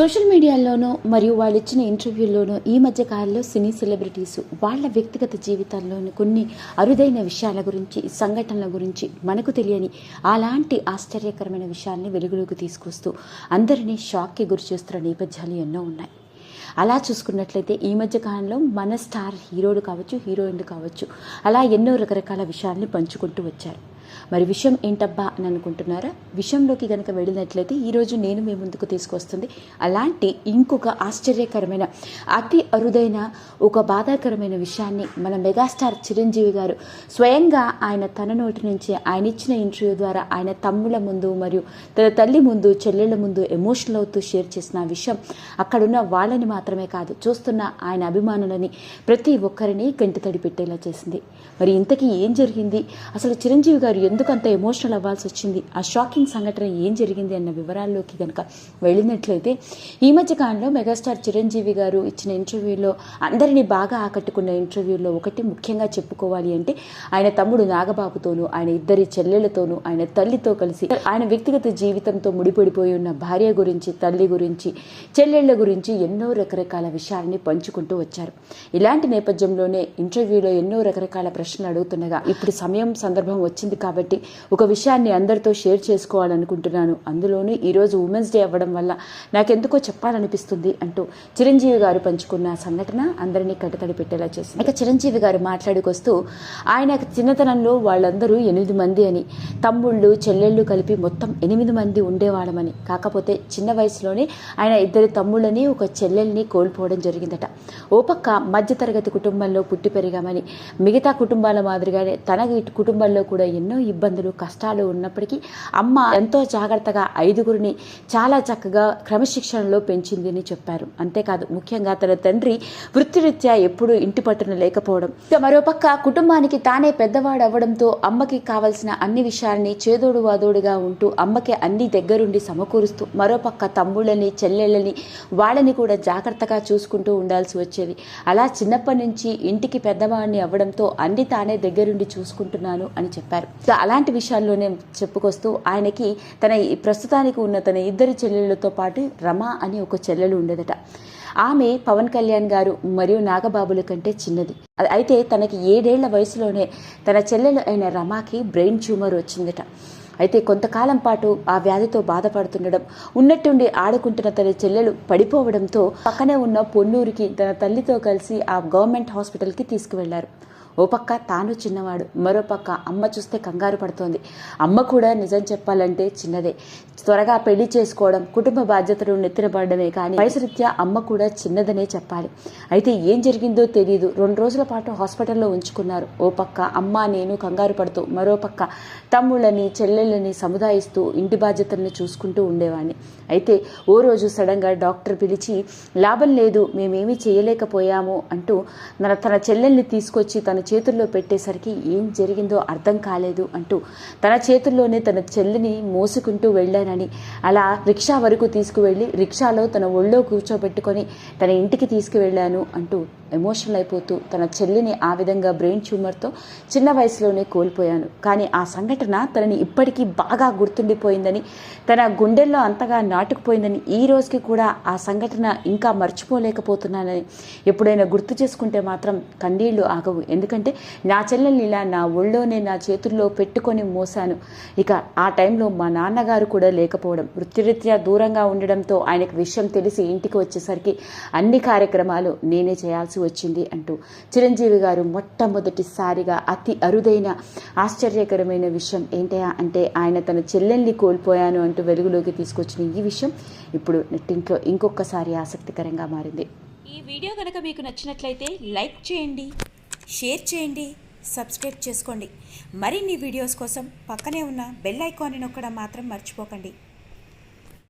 Social మీడియాలోనూ మరియు వాళ్ళు ఇచ్చిన ఇంటర్వ్యూల్లోనూ ఈ మధ్య కాలంలో సినీ సెలబ్రిటీస్ వాళ్ళ వ్యక్తిగత జీవితాల్లోనూ కొన్ని అరుదైన విషయాల గురించి సంఘటనల గురించి మనకు తెలియని అలాంటి ఆశ్చర్యకరమైన విషయాల్ని వెలుగులోకి తీసుకొస్తూ అందరినీ షాక్కి గురి చేస్తున్న నేపథ్యాలు ఎన్నో ఉన్నాయి. అలా చూసుకున్నట్లయితే ఈ మధ్య కాలంలో మన స్టార్ హీరోలు కావచ్చు హీరోయిన్లు కావచ్చు అలా ఎన్నో రకరకాల విషయాల్ని పంచుకుంటూ వచ్చారు. మరి విషయం ఏంటబ్బా అని అనుకుంటున్నారా? విషయంలోకి కనుక వెళ్ళినట్లయితే ఈరోజు నేను మీ ముందుకు తీసుకొస్తుంది అలాంటి ఇంకొక ఆశ్చర్యకరమైన అతి అరుదైన ఒక బాధాకరమైన విషయాన్ని మన మెగాస్టార్ చిరంజీవి గారు స్వయంగా ఆయన తన నోటి నుంచి ఆయన ఇచ్చిన ఇంటర్వ్యూ ద్వారా ఆయన తమ్ముల ముందు మరియు తన తల్లి ముందు చెల్లెళ్ళ ముందు ఎమోషనల్ అవుతూ షేర్ చేసిన విషయం అక్కడున్న వాళ్ళని మాత్రమే కాదు చూస్తున్న ఆయన అభిమానులని ప్రతి ఒక్కరిని కంటితడి పెట్టేలా చేసింది. మరి ఇంతకీ ఏం జరిగింది? అసలు చిరంజీవి గారు ఎందుకు అంత ఎమోషనల్ అవ్వాల్సి వచ్చింది? ఆ షాకింగ్ సంఘటన ఏం జరిగింది అన్న వివరాల్లోకి కనుక వెళ్ళినట్లయితే ఈ మధ్య కాలంలో మెగాస్టార్ చిరంజీవి గారు ఇచ్చిన ఇంటర్వ్యూలో అందరినీ బాగా ఆకట్టుకున్న ఇంటర్వ్యూలో ఒకటి ముఖ్యంగా చెప్పుకోవాలి అంటే ఆయన తమ్ముడు నాగబాబుతోనూ ఆయన ఇద్దరి చెల్లెలతోనూ ఆయన తల్లితో కలిసి ఆయన వ్యక్తిగత జీవితంతో ముడిపడిపోయి ఉన్న భార్య గురించి తల్లి గురించి చెల్లెళ్ళ గురించి ఎన్నో రకరకాల విషయాలని పంచుకుంటూ వచ్చారు. ఇలాంటి నేపథ్యంలోనే ఇంటర్వ్యూలో ఎన్నో రకరకాల ప్రశ్నలు అడుగుతుండగా ఇప్పుడు సమయం సందర్భం వచ్చింది కాబట్టి ఒక విషయాన్ని అందరితో షేర్ చేసుకోవాలనుకుంటున్నాను. అందులోనూ ఈరోజు ఉమెన్స్ డే అవ్వడం వల్ల నాకెందుకో చెప్పాలనిపిస్తుంది అంటూ చిరంజీవి గారు పంచుకున్న సంఘటన అందరినీ కట్టతడి పెట్టేలా చేసింది. ఇక చిరంజీవి గారు మాట్లాడుకొస్తూ ఆయన చిన్నతనంలో వాళ్ళందరూ ఎనిమిది మంది అని తమ్ముళ్ళు చెల్లెళ్ళు కలిపి మొత్తం ఎనిమిది మంది ఉండేవాళ్ళమని. కాకపోతే చిన్న వయసులోనే ఆయన ఇద్దరు తమ్ముళ్ళని ఒక చెల్లెల్ని కోల్పోవడం జరిగిందట. ఓ పక్క మధ్యతరగతి కుటుంబంలో పుట్టి పెరిగామని మిగతా కుటుంబాల మాదిరిగానే తన కుటుంబంలో కూడా ఎన్నో ఇబ్బందులు కష్టాలు ఉన్నప్పటికీ అమ్మ ఎంతో జాగ్రత్తగా ఐదుగురిని చాలా చక్కగా క్రమశిక్షణలో పెంచింది అని చెప్పారు. అంతేకాదు ముఖ్యంగా తన తండ్రి వృత్తిరీత్యా ఎప్పుడూ ఇంటి పట్టున లేకపోవడం. ఇక మరోపక్క కుటుంబానికి తానే పెద్దవాడు అవ్వడంతో అమ్మకి కావలసిన అన్ని విషయాల్ని చేదోడు వాదోడుగా ఉంటూ అమ్మకి అన్ని దగ్గరుండి సమకూరుస్తూ మరోపక్క తమ్ముళ్ళని చెల్లెళ్ళని వాళ్ళని కూడా జాగ్రత్తగా చూసుకుంటూ ఉండాల్సి వచ్చేది. అలా చిన్నప్పటి నుంచి ఇంటికి పెద్దవాడిని అవ్వడంతో అన్ని తానే దగ్గరుండి చూసుకుంటున్నాను అని చెప్పారు. సో అలాంటి విషయాల్లోనే చెప్పుకొస్తూ ఆయనకి తన ప్రస్తుతానికి ఉన్న తన ఇద్దరి చెల్లెళ్ళతో పాటు రమ అని ఒక చెల్లెలు ఉండేదట. ఆమె పవన్ కళ్యాణ్ గారు మరియు నాగబాబుల కంటే చిన్నది. అయితే తనకి ఏడేళ్ళ వయసులోనే తన చెల్లెలు అయిన రమాకి బ్రెయిన్ ట్యూమర్ వచ్చిందట. అయితే కొంతకాలం పాటు ఆ వ్యాధితో బాధపడుతుండడం ఉన్నట్టుండి ఆడుకుంటున్న తన చెల్లెలు పడిపోవడంతో పక్కనే ఉన్న పొన్నూరికి తన తల్లితో కలిసి ఆ గవర్నమెంట్ హాస్పిటల్కి తీసుకువెళ్ళారు. ఓ పక్క తాను చిన్నవాడు మరో పక్క అమ్మ చూస్తే కంగారు పడుతోంది. అమ్మ కూడా నిజం చెప్పాలంటే చిన్నదే. త్వరగా పెళ్ళి చేసుకోవడం కుటుంబ బాధ్యతలు నెత్తినబడమే కానీ వయసురీత్యా అమ్మ కూడా చిన్నదనే చెప్పాలి. అయితే ఏం జరిగిందో తెలియదు రెండు రోజుల పాటు హాస్పిటల్లో ఉంచుకున్నారు. ఓ పక్క అమ్మ నేను కంగారు పడుతూ మరో పక్క తమ్ముళ్ళని చెల్లెళ్ళని సముదాయిస్తూ ఇంటి బాధ్యతలను చూసుకుంటూ ఉండేవాడిని అయితే ఓ రోజు సడన్గా డాక్టర్ పిలిచి లాభం లేదు మేమేమీ చేయలేకపోయాము అంటూ మన తన చెల్లెల్ని తీసుకొచ్చి తన చేతుల్లో పెట్టేసరికి ఏం జరిగిందో అర్థం కాలేదు అంటూ తన చేతుల్లోనే తన చెల్లిని మోసుకుంటూ వెళ్ళానని అలా రిక్షా వరకు తీసుకువెళ్ళి రిక్షాలో తన ఒళ్ళో కూర్చోబెట్టుకొని తన ఇంటికి తీసుకువెళ్ళాను అంటూ ఎమోషనల్ అయిపోతూ తన చెల్లిని ఆ విధంగా బ్రెయిన్ ట్యూమర్తో చిన్న వయసులోనే కోల్పోయాను. కానీ ఆ సంఘటన తనని ఇప్పటికీ బాగా గుర్తుండిపోయిందని తన గుండెల్లో అంతగా నాటుకుపోయిందని ఈ రోజుకి కూడా ఆ సంఘటన ఇంకా మర్చిపోలేకపోతున్నానని ఎప్పుడైనా గుర్తు చేసుకుంటే మాత్రం కన్నీళ్ళు ఆగవు. ఎందుకంటే నా చెల్లెల్ని ఇలా నా ఒళ్ళోనే నా చేతుల్లో పెట్టుకొని మోసాను. ఇక ఆ టైంలో మా నాన్నగారు కూడా లేకపోవడం వృత్తిరీత్యా దూరంగా ఉండడంతో ఆయనకు విషయం తెలిసి ఇంటికి వచ్చేసరికి అన్ని కార్యక్రమాలు నేనే చేయాల్సి వచ్చింది అంటూ చిరంజీవి గారు మొట్టమొదటిసారిగా అతి అరుదైన ఆశ్చర్యకరమైన విషయం ఏంటయా అంటే ఆయన తన చెల్లెల్ని కోల్పోయాను అంటూ వెలుగులోకి తీసుకొచ్చిన ఈ విషయం ఇప్పుడు నెట్టింట్లో ఇంకొకసారి ఆసక్తికరంగా మారింది. ఈ వీడియో కనుక మీకు నచ్చినట్లయితే లైక్ చేయండి షేర్ చేయండి సబ్స్క్రైబ్ చేసుకోండి. మరిన్ని వీడియోస్ కోసం పక్కనే ఉన్న బెల్ ఐకాన్ని నొక్కడం మాత్రం మర్చిపోకండి.